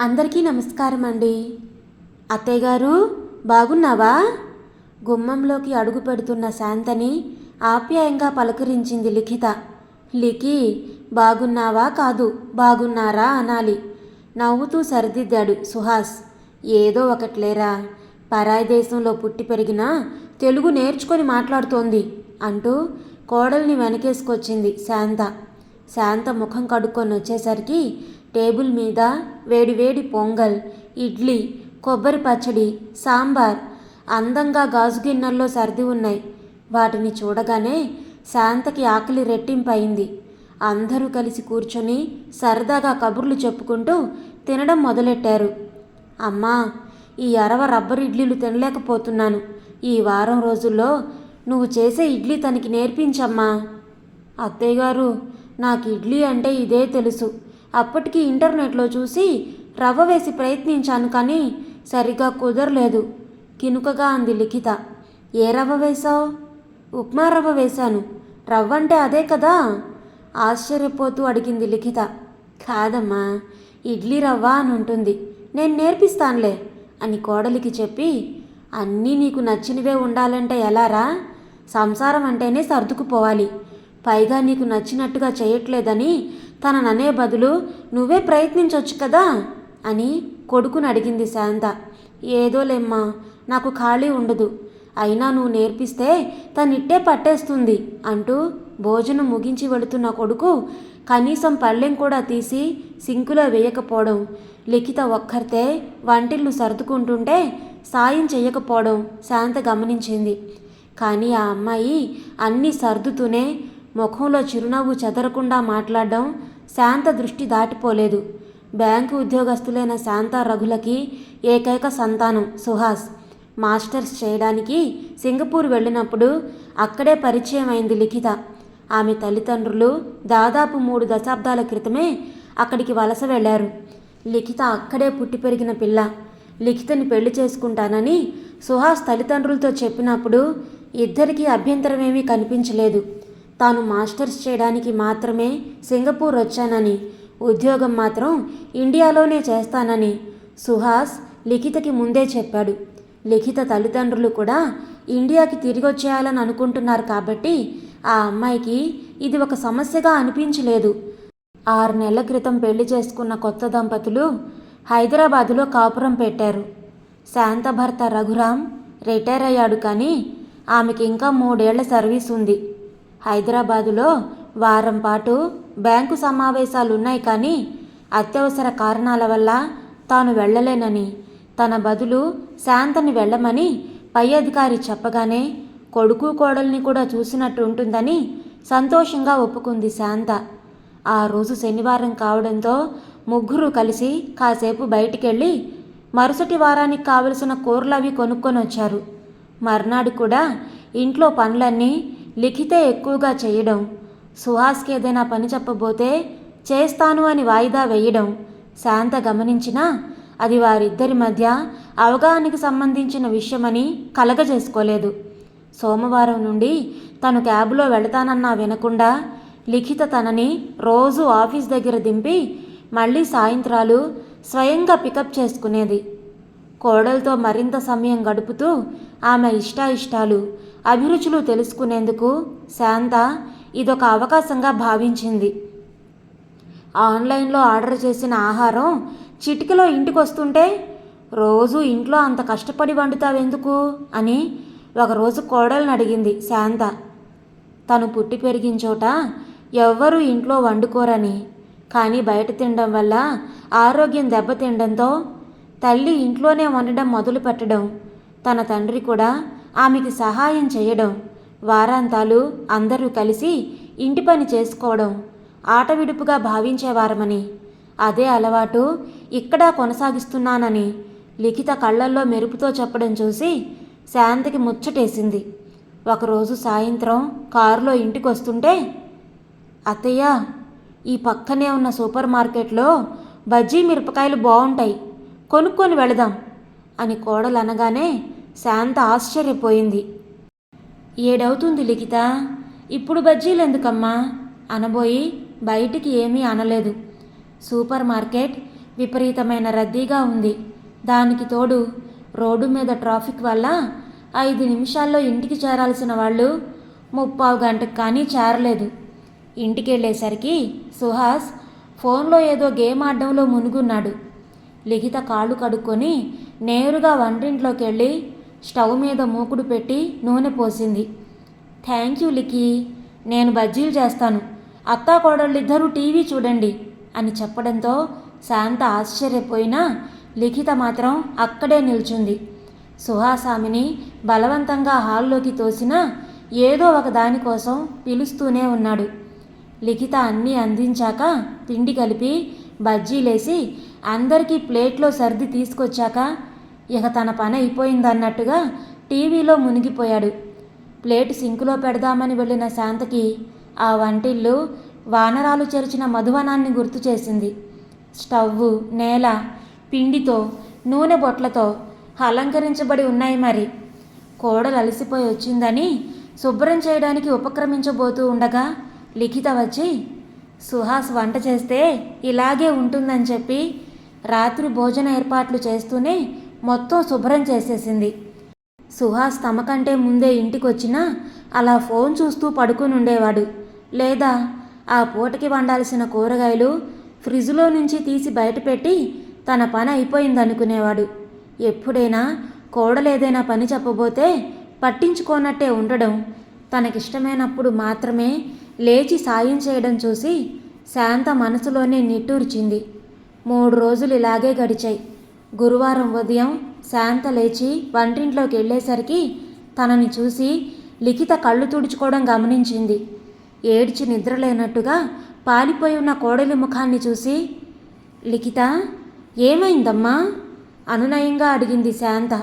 అందరికీ నమస్కారం అండి. అత్తయ్యగారు బాగున్నావా? గుమ్మంలోకి అడుగు పెడుతున్న శాంతని ఆప్యాయంగా పలకరించింది లిఖిత. లిఖి బాగున్నావా కాదు బాగున్నారా అనాలి. నవ్వుతూ సరిదిద్దాడు సుహాస్. ఏదో ఒకట్లేరా పరాయి దేశంలో పుట్టి పెరిగిన తెలుగు నేర్చుకొని మాట్లాడుతోంది అంటూ కోడల్ని వెనకేసుకొచ్చింది శాంత. శాంత ముఖం కడుక్కొని వచ్చేసరికి టేబుల్ మీద వేడివేడి పొంగల్ ఇడ్లీ కొబ్బరి పచ్చడి సాంబార్ అందంగా గాజు గిన్నెల్లో సర్ది ఉన్నాయి. వాటిని చూడగానే శాంతకి ఆకలి రెట్టింపయింది. అందరూ కలిసి కూర్చొని సరదాగా కబుర్లు చెప్పుకుంటూ తినడం మొదలెట్టారు. అమ్మా ఈ అరవ రబ్బర్ ఇడ్లీలు తినలేకపోతున్నాను. ఈ వారం రోజుల్లో నువ్వు చేసే ఇడ్లీ తనకి నేర్పించమ్మా. అత్తయ్య గారు నాకు ఇడ్లీ అంటే ఇదే తెలుసు. అప్పటికి ఇంటర్నెట్లో చూసి రవ్వ వేసి ప్రయత్నించాను కానీ సరిగా కుదరలేదు. కినుకగా అంది లిఖిత. ఏ రవ్వ వేశావు? ఉప్మా రవ్వ వేశాను. రవ్వ అంటే అదే కదా? ఆశ్చర్యపోతూ అడిగింది లిఖిత. కాదమ్మా ఇడ్లీ రవ్వ అని ఉంటుంది. నేను నేర్పిస్తానులే అని కోడలికి చెప్పి అన్నీ నీకు నచ్చినవే ఉండాలంటే ఎలారా? సంసారం అంటేనే సర్దుకుపోవాలి. పైగా నీకు నచ్చినట్టుగా చేయట్లేదని తనననే బదులు నువ్వే ప్రయత్నించవచ్చు కదా? అని కొడుకుని అడిగింది శాంత. ఏదోలేమ్మా నాకు ఖాళీ ఉండదు. అయినా నువ్వు నేర్పిస్తే తనిట్టే పట్టేస్తుంది అంటూ భోజనం ముగించి వెళుతున్న కొడుకు కనీసం పళ్ళెం కూడా తీసి సింకులో వేయకపోవడం లిఖిత ఒక్కరితే వంటిల్లు సర్దుకుంటుంటే సాయం చేయకపోవడం శాంత గమనించింది. కానీ ఆ అమ్మాయి అన్నీ సర్దుతూనే ముఖంలో చిరునవ్వు చెదరకుండా మాట్లాడడం శాంత దృష్టి దాటిపోలేదు. బ్యాంకు ఉద్యోగస్తులైన శాంత రఘులకి ఏకైక సంతానం సుహాస్. మాస్టర్స్ చేయడానికి సింగపూర్ వెళ్ళినప్పుడు అక్కడే పరిచయం అయింది లిఖిత. ఆమె తల్లిదండ్రులు దాదాపు మూడు దశాబ్దాల క్రితమే అక్కడికి వలస వెళ్ళారు. లిఖిత అక్కడే పుట్టి పెరిగిన పిల్ల. లిఖితని పెళ్ళి చేసుకుంటానని సుహాస్ తల్లిదండ్రులతో చెప్పినప్పుడు ఇద్దరికీ అభ్యంతరమేమీ కనిపించలేదు. తాను మాస్టర్స్ చేయడానికి మాత్రమే సింగపూర్ వచ్చానని ఉద్యోగం మాత్రం ఇండియాలోనే చేస్తానని సుహాస్ లిఖితకి ముందే చెప్పాడు. లిఖిత తల్లిదండ్రులు కూడా ఇండియాకి తిరిగి వచ్చేయాలని అనుకుంటున్నారు కాబట్టి ఆ అమ్మాయికి ఇది ఒక సమస్యగా అనిపించలేదు. ఆరు నెలల క్రితం పెళ్ళి చేసుకున్న కొత్త దంపతులు హైదరాబాదులో కాపురం పెట్టారు. శాంత భర్త రఘురాం రిటైర్ అయ్యాడు కానీ ఆమెకి ఇంకా మూడేళ్ళ సర్వీస్ ఉంది హైదరాబాదులో వారం పాటు బ్యాంకు సమావేశాలు ఉన్నాయి కానీ అత్యవసర కారణాల వల్ల తాను వెళ్ళలేనని తన బదులు శాంతని వెళ్ళమని పై అధికారి చెప్పగానే కొడుకు కోడల్ని కూడా చూసినట్టు ఉంటుందని సంతోషంగా ఒప్పుకుంది శాంత. ఆ రోజు శనివారం కావడంతో ముగ్గురు కలిసి కాసేపు బయటికెళ్ళి మరుసటి వారానికి కావలసిన కూరలు అవి కొనుక్కొని వచ్చారు మర్నాడు కూడా ఇంట్లో పనులన్నీ లిఖితే ఎక్కువగా చేయడం సుహాస్కి ఏదైనా పని చెప్పబోతే చేస్తాను అని వాయిదా వేయడం శాంత గమనించినా అది వారిద్దరి మధ్య అవగాహనకి సంబంధించిన విషయమని కలగజేసుకోలేదు. సోమవారం నుండి తను క్యాబ్లో వెళతానన్నా వినకుండా లిఖిత తనని రోజు ఆఫీస్ దగ్గర దింపి మళ్ళీ సాయంత్రాలు స్వయంగా పికప్ చేసుకునేది. కోడలతో మరింత సమయం గడుపుతూ ఆమె ఇష్టాయిష్టాలు అభిరుచులు తెలుసుకునేందుకు శాంత ఇదొక అవకాశంగా భావించింది. ఆన్లైన్లో ఆర్డర్ చేసిన ఆహారం చిటికలో ఇంటికి వస్తుంటే రోజు ఇంట్లో అంత కష్టపడి వండుతావెందుకు? అని ఒకరోజు కోడల్ని అడిగింది శాంత. తను పుట్టి పెరిగిన చోట ఎవ్వరూ ఇంట్లో వండుకోరని కానీ బయట తినడం వల్ల ఆరోగ్యం దెబ్బతినడంతో తల్లి ఇంట్లోనే వండడం మొదలు పెట్టడం తన తండ్రి కూడా ఆమెకి సహాయం చేయడం వారాంతాలు అందరూ కలిసి ఇంటి పని చేసుకోవడం ఆట విడుపుగా భావించేవారమని. అదే అలవాటు ఇక్కడ కొనసాగిస్తున్నానని లిఖిత కళ్ళల్లో మెరుపుతో చెప్పడం చూసి శాంతికి ముచ్చటేసింది. ఒకరోజు సాయంత్రం కారులో ఇంటికి వస్తుంటే అత్తయ్య ఈ పక్కనే ఉన్న సూపర్ మార్కెట్లో బజ్జీ మిరపకాయలు బాగుంటాయి కొనుక్కొని వెళదాం అని కోడలు అనగానే శాంత ఆశ్చర్యపోయింది. ఏడవుతుంది లిఖిత? ఇప్పుడు బజ్జీలు ఎందుకమ్మా? అనబోయి బయటికి ఏమీ అనలేదు. సూపర్ మార్కెట్ విపరీతమైన రద్దీగా ఉంది. దానికి తోడు రోడ్డు మీద ట్రాఫిక్ వల్ల ఐదు నిమిషాల్లో ఇంటికి చేరాల్సిన వాళ్ళు ముప్పావు గంటకు కానీ చేరలేదు. ఇంటికి వెళ్ళేసరికి సుహాస్ ఫోన్లో ఏదో గేమ్ ఆడడంలో మునుగున్నాడు. లిఖిత కాళ్ళు కడుక్కొని నేరుగా వంటింట్లోకి వెళ్ళి స్టవ్ మీద మూకుడు పెట్టి నూనె పోసింది. థ్యాంక్ యూ లిఖి నేను బజ్జీలు చేస్తాను. అత్తా కోడళ్ళిద్దరూ టీవీ చూడండి అని చెప్పడంతో శాంత ఆశ్చర్యపోయినా లిఖిత మాత్రం అక్కడే నిల్చుంది. సుహాసామిని బలవంతంగా హాల్లోకి తోసినా ఏదో ఒక దానికోసం పిలుస్తూనే ఉన్నాడు. లిఖిత అన్నీ అందించాక పిండి కలిపి బజ్జీలేసి అందరికీ ప్లేట్లో సర్ది తీసుకొచ్చాక ఇక తన పని అయిపోయిందన్నట్టుగా టీవీలో మునిగిపోయాడు. ప్లేట్ సింకులో పెడదామని వెళ్ళిన శాంతకి ఆ వంటిల్లు వానరాలు చెరిచిన మధువనాన్ని గుర్తు చేసింది. స్టవ్వు నేల పిండితో నూనె బొట్లతో అలంకరించబడి ఉన్నాయి మరి. కోడలు అలసిపోయి వచ్చిందని శుభ్రం చేయడానికి ఉపక్రమించబోతూ ఉండగా లిఖిత వచ్చి సుహాస్ వంట చేస్తే ఇలాగే ఉంటుందని చెప్పి రాత్రి భోజన ఏర్పాట్లు చేస్తూనే మొత్తం శుభ్రం చేసేసింది. సుహాస్ తమకంటే ముందే ఇంటికొచ్చినా అలా ఫోన్ చూస్తూ పడుకుని ఉండేవాడు లేదా ఆ పూటకి వండాల్సిన కూరగాయలు ఫ్రిడ్జ్లో నుంచి తీసి బయటపెట్టి తన పని అయిపోయిందనుకునేవాడు. ఎప్పుడైనా కోడలేదైనా పని చెప్పబోతే పట్టించుకోనట్టే ఉండడం తనకిష్టమైనప్పుడు మాత్రమే లేచి సాయం చేయడం చూసి శాంత మనసులోనే నిట్టూర్చింది. మూడు రోజులు ఇలాగే గడిచాయి. గురువారం ఉదయం శాంత లేచి వంటింట్లోకి వెళ్ళేసరికి తనని చూసి లిఖిత కళ్ళు తుడుచుకోవడం గమనించింది. ఏడ్చి నిద్రలేనట్టుగా పాలిపోయి ఉన్న కోడలి ముఖాన్ని చూసి లిఖిత ఏమైందమ్మా? అనునయంగా అడిగింది శాంత.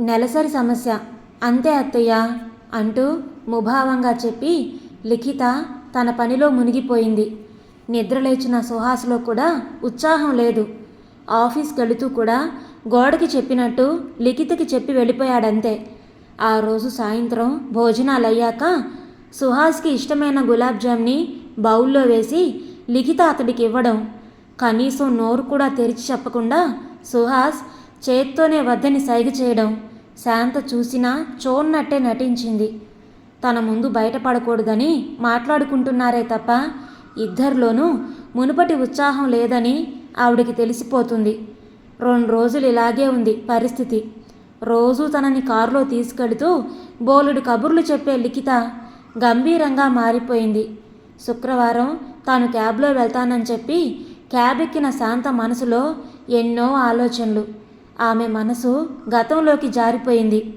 నెలసరి సమస్య. అంతే అత్తయ్య అంటూ ముభావంగా చెప్పి లిఖిత తన పనిలో మునిగిపోయింది. నిద్రలేచిన సుహాస్లో కూడా ఉత్సాహం లేదు. ఆఫీస్కి వెళుతూ కూడా గోడకి చెప్పినట్టు లిఖితకి చెప్పి వెళ్ళిపోయాడంతే. ఆ రోజు సాయంత్రం భోజనాలు అయ్యాక సుహాస్కి ఇష్టమైన గులాబ్ జామ్ని బౌల్లో వేసి లిఖిత అతడికి ఇవ్వడం కనీసం నోరు కూడా తెరిచి చెప్పకుండా సుహాస్ చేత్తోనే వద్దని సైగ చేయడం శాంత చూసినా చూన్నట్టే నటించింది. తన ముందు బయటపడకూడదని మాట్లాడుకుంటున్నారే తప్ప ఇద్దరిలోనూ మునుపటి ఉత్సాహం లేదని ఆవిడికి తెలిసిపోతుంది. రెండు రోజులు ఇలాగే ఉంది పరిస్థితి. రోజూ తనని కారులో తీసుకెడుతూ బోలెడు కబుర్లు చెప్పే లిఖిత గంభీరంగా మారిపోయింది. శుక్రవారం తాను క్యాబ్లో వెళ్తానని చెప్పి క్యాబ్ ఎక్కిన శాంత మనసులో ఎన్నో ఆలోచనలు. ఆమె మనసు గతంలోకి జారిపోయింది.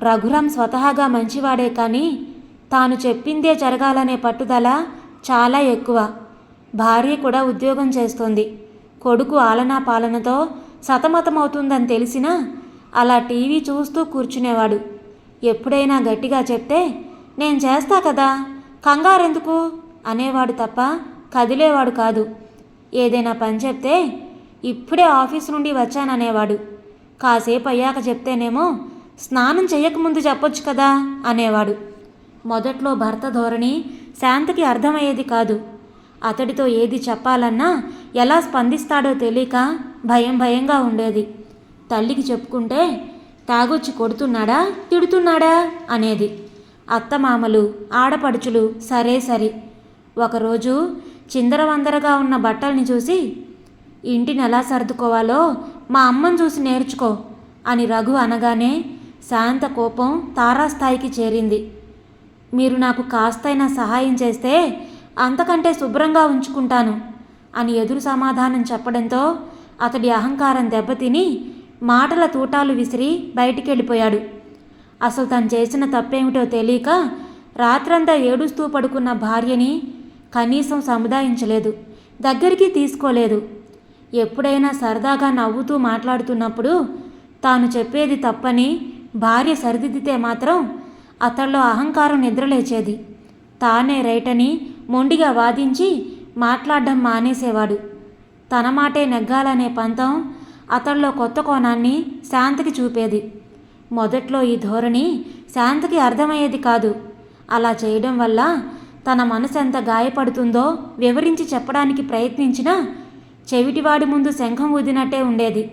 రఘురాం స్వతహాగా మంచివాడే కానీ తాను చెప్పిందే జరగాలనే పట్టుదల చాలా ఎక్కువ. భార్య కూడా ఉద్యోగం చేస్తోంది. కొడుకు ఆలనా పాలనతో సతమతమవుతుందని తెలిసినా అలా టీవీ చూస్తూ కూర్చునేవాడు. ఎప్పుడైనా గట్టిగా చెప్తే నేను చేస్తా కదా కంగారెందుకు? అనేవాడు తప్ప కదిలేవాడు కాదు. ఏదైనా పని చెప్తే ఇప్పుడే ఆఫీస్ నుండి వచ్చాననేవాడు. కాసేపు అయ్యాక చెప్తేనేమో స్నానం చేయకముందు చెప్పొచ్చు కదా అనేవాడు. మొదట్లో భర్త ధోరణి శాంతకి అర్థమయ్యేది కాదు. అతడితో ఏది చెప్పాలన్నా ఎలా స్పందిస్తాడో తెలియక భయం భయంగా ఉండేది. తల్లికి చెప్పుకుంటే తాగొచ్చి కొడుతున్నాడా? తిడుతున్నాడా? అనేది. అత్తమామలు ఆడపడుచులు సరే సరి. ఒకరోజు చిందరవందరగా ఉన్న బట్టల్ని చూసి ఇంటిని ఎలా సర్దుకోవాలో మా అమ్మని చూసి నేర్చుకో అని రఘు అనగానే శాంత కోపం తారాస్థాయికి చేరింది. మీరు నాకు కాస్తైనా సహాయం చేస్తే అంతకంటే శుభ్రంగా ఉంచుకుంటాను అని ఎదురు సమాధానం చెప్పడంతో అతడి అహంకారం దెబ్బతిని మాటల తూటాలు విసిరి బయటికి వెళ్ళిపోయాడు అసలు తను చేసిన తప్పేమిటో తెలియక రాత్రంతా ఏడుస్తూ పడుకున్న భార్యని కనీసం సముదాయించలేదు దగ్గరికి తీసుకోలేదు. ఎప్పుడైనా సరదాగా నవ్వుతూ మాట్లాడుతున్నప్పుడు తాను చెప్పేది తప్పని భార్య సరిదిద్దితే మాత్రం అతడిలో అహంకారం నిద్రలేచేది. తానే రైటని మొండిగా వాదించి మాట్లాడడం మానేసేవాడు. తన మాటే నెగ్గాలనే పంతం అతడిలో కొత్త కోణాన్ని శాంతికి చూపేది. మొదట్లో ఈ ధోరణి శాంతికి అర్థమయ్యేది కాదు. అలా చేయడం వల్ల తన మనసు ఎంత గాయపడుతుందో వివరించి చెప్పడానికి ప్రయత్నించినా చెవిటివాడి ముందు శంఖం ఊదినట్టే ఉండేది.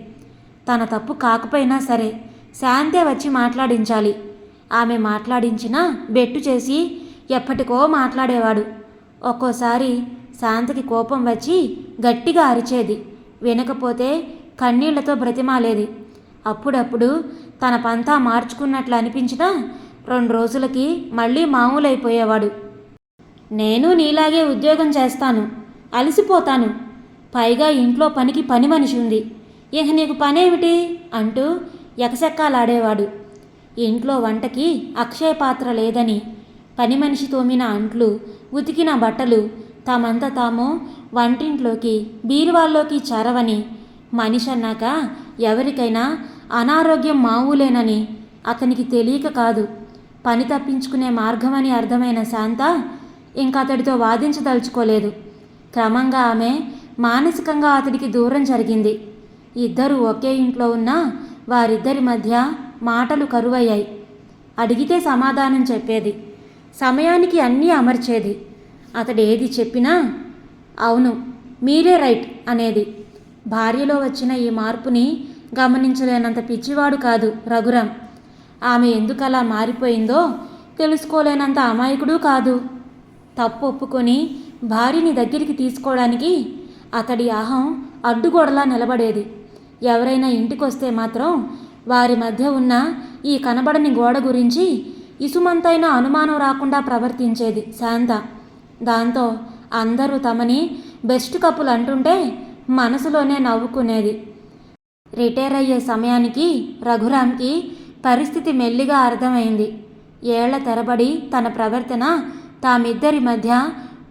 తన తప్పు కాకపోయినా సరే శాంతే వచ్చి మాట్లాడించాలి. ఆమె మాట్లాడించినా బెట్టు చేసి ఎప్పటికో మాట్లాడేవాడు. ఒక్కోసారి శాంతికి కోపం వచ్చి గట్టిగా అరిచేది. వినకపోతే కన్నీళ్ళతో బ్రతిమాలేది. అప్పుడప్పుడు తన పంతా మార్చుకున్నట్లు అనిపించినా రెండు రోజులకి మళ్ళీ మామూలైపోయేవాడు. నేను నీలాగే ఉద్యోగం చేస్తాను. అలసిపోతాను. పైగా ఇంట్లో పనికి పని మనిషి ఉంది. ఇక నీకు పనేమిటి? అంటూ ఎకసెక్కాలాడేవాడు. ఇంట్లో వంటకి అక్షయ పాత్ర లేదని. పని మనిషి తోమిన అంట్లు ఉతికిన బట్టలు తామంత తాము వంటింట్లోకి బీరువాల్లోకి చరవని. మనిషి అన్నాక ఎవరికైనా అనారోగ్యం మామూలేనని అతనికి తెలియక కాదు. పని తప్పించుకునే మార్గమని అర్థమైన శాంత ఇంకా అతడితో వాదించదలుచుకోలేదు. క్రమంగా ఆమె మానసికంగా అతడికి దూరం జరిగింది. ఇద్దరు ఒకే ఇంట్లో ఉన్నా వారిద్దరి మధ్య మాటలు కరువయ్యాయి. అడిగితే సమాధానం చెప్పేది. సమయానికి అన్నీ అమర్చేది. అతడు ఏది చెప్పినా అవును మీరే రైట్ అనేది. భార్యలో వచ్చిన ఈ మార్పుని గమనించలేనంత పిచ్చివాడు కాదు రఘురాం. ఆమె ఎందుకలా మారిపోయిందో తెలుసుకోలేనంత అమాయకుడు కాదు. తప్పు ఒప్పుకొని భార్యని దగ్గరికి తీసుకోవడానికి అతడి అహం అడ్డుగోడలా నిలబడేది. ఎవరైనా ఇంటికొస్తే మాత్రం వారి మధ్య ఉన్న ఈ కనబడని గోడ గురించి ఇసుమంతైన అనుమానం రాకుండా ప్రవర్తించేది శాంత. దాంతో అందరూ తమని బెస్ట్ కప్పులు అంటుంటే మనసులోనే నవ్వుకునేది. రిటైర్ అయ్యే సమయానికి రఘురామ్కి పరిస్థితి మెల్లిగా అర్థమైంది. ఏళ్ళ తరబడి తన ప్రవర్తన తామిద్దరి మధ్య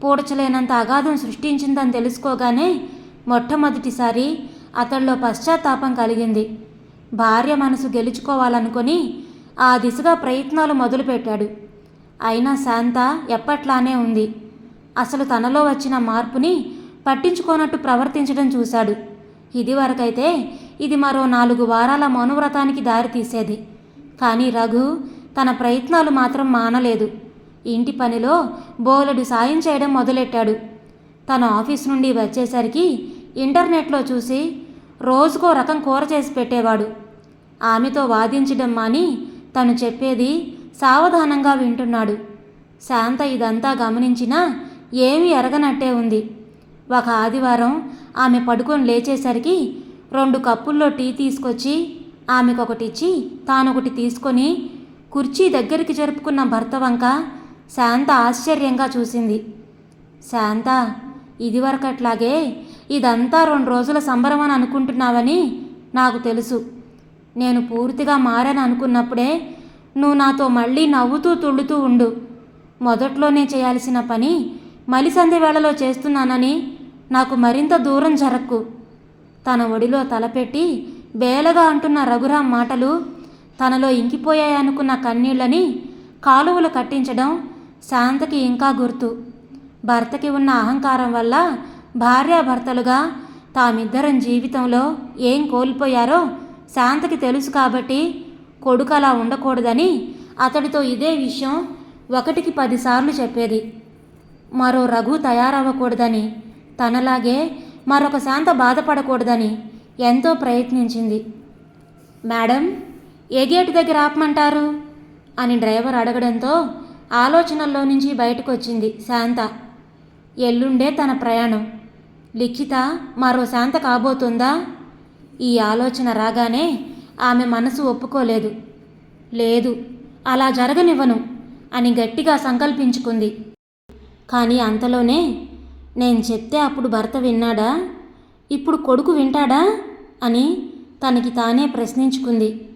పూడ్చలేనంత అగాధం సృష్టించిందని తెలుసుకోగానే మొట్టమొదటిసారి అతడిలో పశ్చాత్తాపం కలిగింది. భార్య మనసు గెలుచుకోవాలనుకొని ఆ దిశగా ప్రయత్నాలు మొదలుపెట్టాడు. అయినా శాంత ఎప్పట్లానే ఉంది. అసలు తనలో వచ్చిన మార్పుని పట్టించుకోనట్టు ప్రవర్తించడం చూశాడు. ఇదివరకైతే ఇది మరో నాలుగు వారాల మౌనవ్రతానికి దారితీసేది. కానీ రఘు తన ప్రయత్నాలు మాత్రం మానలేదు. ఇంటి పనిలో బోలెడు సాయం చేయడం మొదలెట్టాడు. తన ఆఫీస్ నుండి వచ్చేసరికి ఇంటర్నెట్లో చూసి రోజుకో రకం కూర చేసి పెట్టేవాడు. ఆమెతో వాదించడం మాని తను చెప్పేది సావధానంగా వింటున్నాడు. శాంత ఇదంతా గమనించినా ఏమీ ఎరగనట్టే ఉంది. ఒక ఆదివారం ఆమె పడుకొని లేచేసరికి రెండు కప్పుల్లో టీ తీసుకొచ్చి ఆమెకొకటిచ్చి తానొకటి తీసుకొని కుర్చీ దగ్గరికి జరుపుకున్న భర్త వంక శాంత ఆశ్చర్యంగా చూసింది. శాంత ఇదివరకట్లాగే ఇదంతా రెండు రోజుల సంబరం అని అనుకుంటున్నావని నాకు తెలుసు. నేను పూర్తిగా మారని అనుకున్నప్పుడే నువ్వు నాతో మళ్ళీ నవ్వుతూ తుళ్ళుతూ ఉండు. మొదట్లోనే చేయాల్సిన పని మలిసంధి వేళలో చేస్తున్నానని నాకు మరింత దూరం జరక్కు. తన ఒడిలో తలపెట్టి బేలగా అంటున్న రఘురాం మాటలు తనలో ఇంకిపోయాయనుకున్న కన్నీళ్ళని కాలువలు కట్టించడం శాంతకి ఇంకా గుర్తు. భర్తకి ఉన్న అహంకారం వల్ల భార్యాభర్తలుగా తామిద్దరం జీవితంలో ఏం కోల్పోయారో శాంతకి తెలుసు కాబట్టి కొడుకు అలా ఉండకూడదని అతడితో ఇదే విషయం ఒకటికి పదిసార్లు చెప్పేది. మరో రఘు తయారవ్వకూడదని తనలాగే మరొక శాంత బాధపడకూడదని ఎంతో ప్రయత్నించింది. మేడం ఏ గేటు దగ్గర ఆపమంటారు? అని డ్రైవర్ అడగడంతో ఆలోచనల్లో నుంచి బయటకు వచ్చింది శాంత. ఎల్లుండే తన ప్రయాణం. లిఖిత మరో శాంత కాబోతుందా? ఈ ఆలోచన రాగానే ఆమె మనసు ఒప్పుకోలేదు. లేదు అలా జరగనివ్వను అని గట్టిగా సంకల్పించుకుంది. కానీ అంతలోనే నేను చెప్తే అప్పుడు భర్త విన్నాడా? ఇప్పుడు కొడుకు వింటాడా? అని తనకి తానే ప్రశ్నించుకుంది.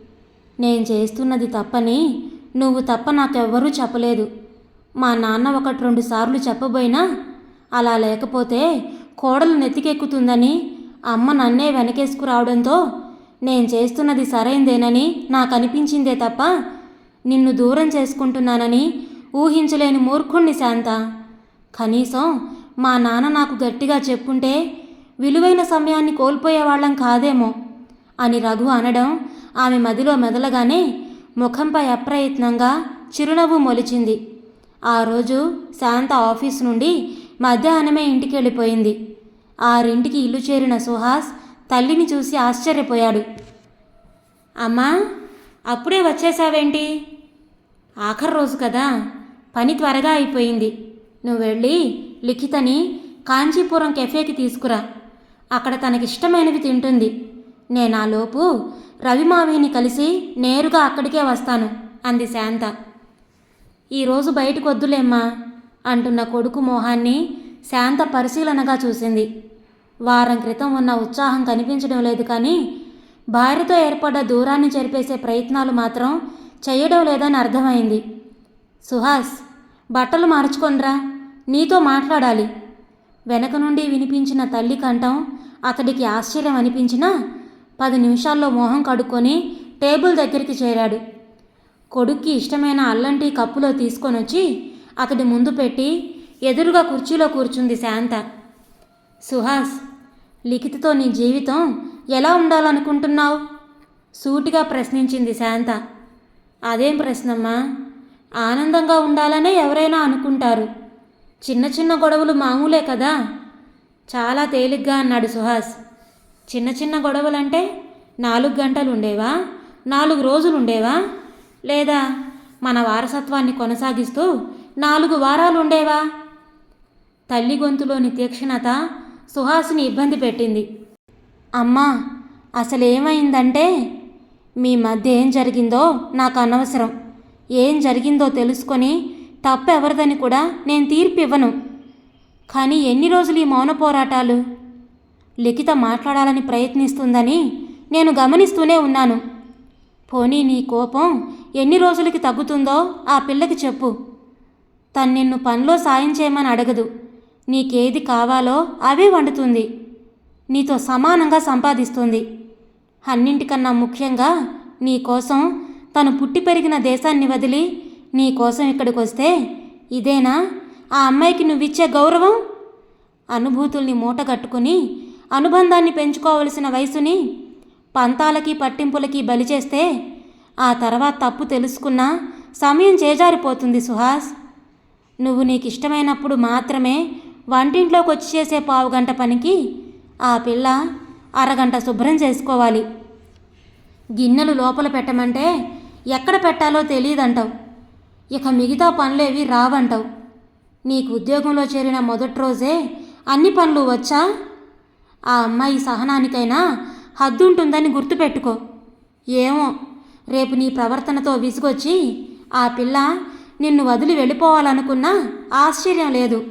నేను చేస్తున్నది తప్పని నువ్వు తప్ప నాకెవ్వరూ చెప్పలేదు. మా నాన్న ఒకటి రెండు సార్లు చెప్పబోయినా అలా లేకపోతే కోడలు నెత్తికెక్కుతుందని అమ్మ నన్నే వెనకేసుకురావడంతో నేను చేస్తున్నది సరైందేనని నాకు అనిపించిందే తప్ప నిన్ను దూరం చేసుకుంటున్నానని ఊహించలేని మూర్ఖుణ్ణి శాంత. కనీసం మా నాన్న నాకు గట్టిగా చెప్పుంటే విలువైన సమయాన్ని కోల్పోయేవాళ్ళం కాదేమో అని రఘు అనడం ఆమె మదిలో మెదలగానే ముఖంపై అప్రయత్నంగా చిరునవ్వు మొలిచింది. ఆ రోజు శాంత ఆఫీస్ నుండి మధ్యాహ్నమే ఇంటికి వెళ్ళిపోయింది ఆరింటికి ఇల్లు చేరిన సుహాస్ తల్లిని చూసి ఆశ్చర్యపోయాడు. అమ్మా అప్పుడే వచ్చేసావేంటి ఆఖరి రోజు కదా? పని త్వరగా అయిపోయింది. నువ్వు వెళ్ళి లిఖితని కాంచీపురం కెఫేకి తీసుకురా. అక్కడ తనకిష్టమైనవి తింటుంది. నేను ఆ లోపు రవిమావిని కలిసి నేరుగా అక్కడికే వస్తాను అంది శాంత. ఈరోజు బయటకు వద్దులేమ్మా అంటున్న కొడుకు మోహాన్ని శాంత పరిశీలనగా చూసింది. వారం క్రితం ఉన్న ఉత్సాహం కనిపించడం లేదు కానీ భార్యతో ఏర్పడ్డ దూరాన్ని చెరిపేసే ప్రయత్నాలు మాత్రం చేయడం లేదని అర్థమైంది. సుహాస్ బట్టలు మార్చుకొనిరా నీతో మాట్లాడాలి. వెనక నుండి వినిపించిన తల్లి కంఠం అతడికి ఆశ్చర్యం అనిపించినా పది నిమిషాల్లో మోహం కడుక్కొని టేబుల్ దగ్గరికి చేరాడు. కొడుక్కి ఇష్టమైన అల్లం టీ కప్పులో తీసుకొని వచ్చి అతడి ముందు పెట్టి ఎదురుగా కుర్చీలో కూర్చుంది శాంత. సుహాస్ లిఖితతో నీ జీవితం ఎలా ఉండాలనుకుంటున్నావు? సూటిగా ప్రశ్నించింది శాంత. అదేం ప్రశ్నమ్మా? ఆనందంగా ఉండాలనే ఎవరైనా అనుకుంటారు. చిన్న చిన్న గొడవలు మామూలే కదా? చాలా తేలిగ్గా అన్నాడు సుహాస్. చిన్న చిన్న గొడవలంటే నాలుగు గంటలు ఉండేవా నాలుగు రోజులు ఉండేవా లేదా మన వారసత్వాన్ని కొనసాగిస్తూ నాలుగు వారాలు ఉండేవా తల్లి గొంతులోని తీక్షణత సుహాసిని ఇబ్బంది పెట్టింది. అమ్మా అసలేమైందంటే మీ మధ్య ఏం జరిగిందో నాకు అనవసరం. ఏం జరిగిందో తెలుసుకొని తప్పెవరిదని కూడా నేను తీర్పు ఇవ్వను కానీ ఎన్ని రోజులు ఈ మౌన పోరాటాలు? లిఖిత మాట్లాడాలని ప్రయత్నిస్తుందని నేను గమనిస్తూనే ఉన్నాను. పోనీ నీ కోపం ఎన్ని రోజులకి తగ్గుతుందో ఆ పిల్లకి చెప్పు. తను నిన్ను పనిలో సాయం చేయమని అడగదు. నీకేది కావాలో అవే వండుతుంది. నీతో సమానంగా సంపాదిస్తుంది. అన్నింటికన్నా ముఖ్యంగా నీకోసం తను పుట్టి పెరిగిన దేశాన్ని వదిలి నీకోసం ఇక్కడికి వస్తే ఇదేనా? ఆ అమ్మాయికి నువ్విచ్చే గౌరవం? అనుభూతుల్ని మూటగట్టుకుని అనుబంధాన్ని పెంచుకోవలసిన వయసుని పంతాలకి పట్టింపులకి బలి చేస్తే ఆ తర్వాత తప్పు తెలుసుకున్నా సమయం చేజారిపోతుంది సుహాస్. నువ్వు నీకు ఇష్టమైనప్పుడు మాత్రమే వంటింట్లోకి వచ్చి చేసే పావుగంట పనికి ఆ పిల్ల అరగంట శుభ్రం చేసుకోవాలి. గిన్నెలు లోపల పెట్టమంటే ఎక్కడ పెట్టాలో తెలియదంటావు ఇక మిగతా పనులేవి రావంటావు. నీకు ఉద్యోగంలో చేరిన మొదటి రోజే అన్ని పనులు వచ్చా? ఆ అమ్మాయి సహనానికైనా హద్దుంటుందని గుర్తుపెట్టుకో. ఏమో రేపు నీ ప్రవర్తనతో విసుగొచ్చి ఆ పిల్ల నిన్ను వదిలి వెళ్ళిపోవాలనుకున్నా ఆశ్చర్యం లేదు.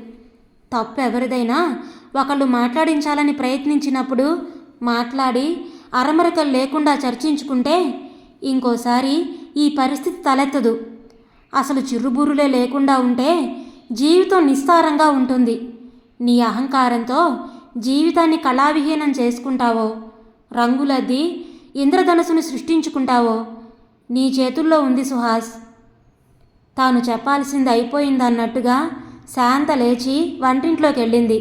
తప్పు ఎవరిదైనా ఒకళ్ళు మాట్లాడించాలని ప్రయత్నించినప్పుడు మాట్లాడి అరమరకలు లేకుండా చర్చించుకుంటే ఇంకోసారి ఈ పరిస్థితి తలెత్తదు. అసలు చిరుబురులే లేకుండా ఉంటే జీవితం నిస్సారంగా ఉంటుంది. నీ అహంకారంతో జీవితాన్ని కళావిహీనం చేసుకుంటావో? రంగులద్ది ఇంద్రధనుసుని సృష్టించుకుంటావో? నీ చేతుల్లో ఉంది సుహాస్. తాను చెప్పాల్సింది అయిపోయిందన్నట్టుగా శాంత లేచి వంటింట్లోకి వెళ్ళింది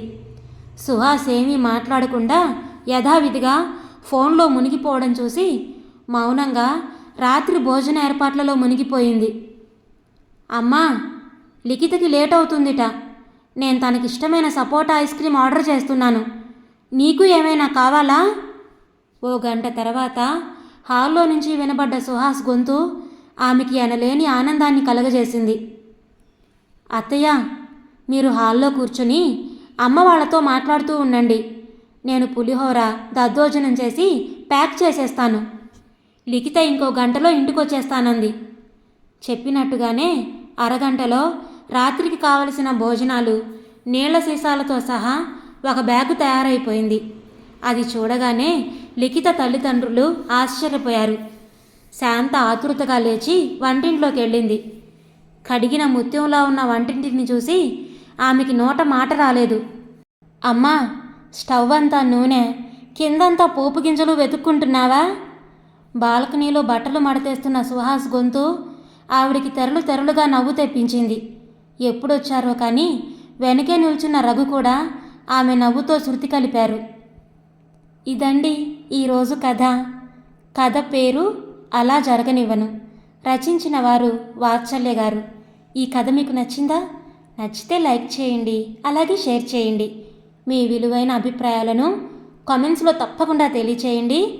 సుహాస్ ఏమీ మాట్లాడకుండా యథావిధిగా ఫోన్లో మునిగిపోవడం చూసి మౌనంగా రాత్రి భోజన ఏర్పాట్లలో మునిగిపోయింది. అమ్మా లిఖితకి లేట్ అవుతుందిట నేను తనకిష్టమైన సపోటా ఐస్ క్రీమ్ ఆర్డర్ చేస్తున్నాను. నీకు ఏమైనా కావాలా? ఓ గంట తర్వాత హాల్లో నుంచి వినబడ్డ సుహాస్ గొంతు ఆమెకి ఎనలేని ఆనందాన్ని కలగజేసింది. అత్తయ్య మీరు హాల్లో కూర్చుని అమ్మ వాళ్ళతో మాట్లాడుతూ ఉండండి. నేను పులిహోర దద్దోజనం చేసి ప్యాక్ చేసేస్తాను. లిఖిత ఇంకో గంటలో ఇంటికొచ్చేస్తానంది. చెప్పినట్టుగానే అరగంటలో రాత్రికి కావలసిన భోజనాలు నీళ్ళ సీసాలతో సహా ఒక బ్యాగు తయారైపోయింది. అది చూడగానే లిఖిత తల్లిదండ్రులు ఆశ్చర్యపోయారు. శాంత ఆతృతగా లేచి వంటింట్లోకి వెళ్ళింది కడిగిన ముత్యంలా ఉన్న వంటింటిని చూసి ఆమెకి నోట మాట రాలేదు. అమ్మా స్టవ్ అంతా నూనె కిందంతా పోపు గింజలు వెతుక్కుంటున్నావా? బాల్కనీలో బట్టలు మడతేస్తున్న సుహాస్ గొంతు ఆవిడికి తెరలు తెరలుగా నవ్వు తెప్పించింది. ఎప్పుడొచ్చారో కానీ వెనకే నిల్చున్న రఘు కూడా ఆమె నవ్వుతో శృతి కలిపారు. ఇదండి ఈరోజు కథ. కథ పేరు అలా జరగనివ్వను. రచించిన వారు వాత్సల్య గారు. ఈ కథ మీకు నచ్చిందా? నచ్చితే లైక్ చేయండి అలాగే షేర్ చేయండి. మీ విలువైన అభిప్రాయాలను కామెంట్స్లో తప్పకుండా తెలియచేయండి.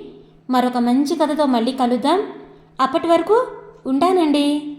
మరొక మంచి కథతో మళ్ళీ కలుద్దాం. అప్పటి వరకు ఉంటానండి.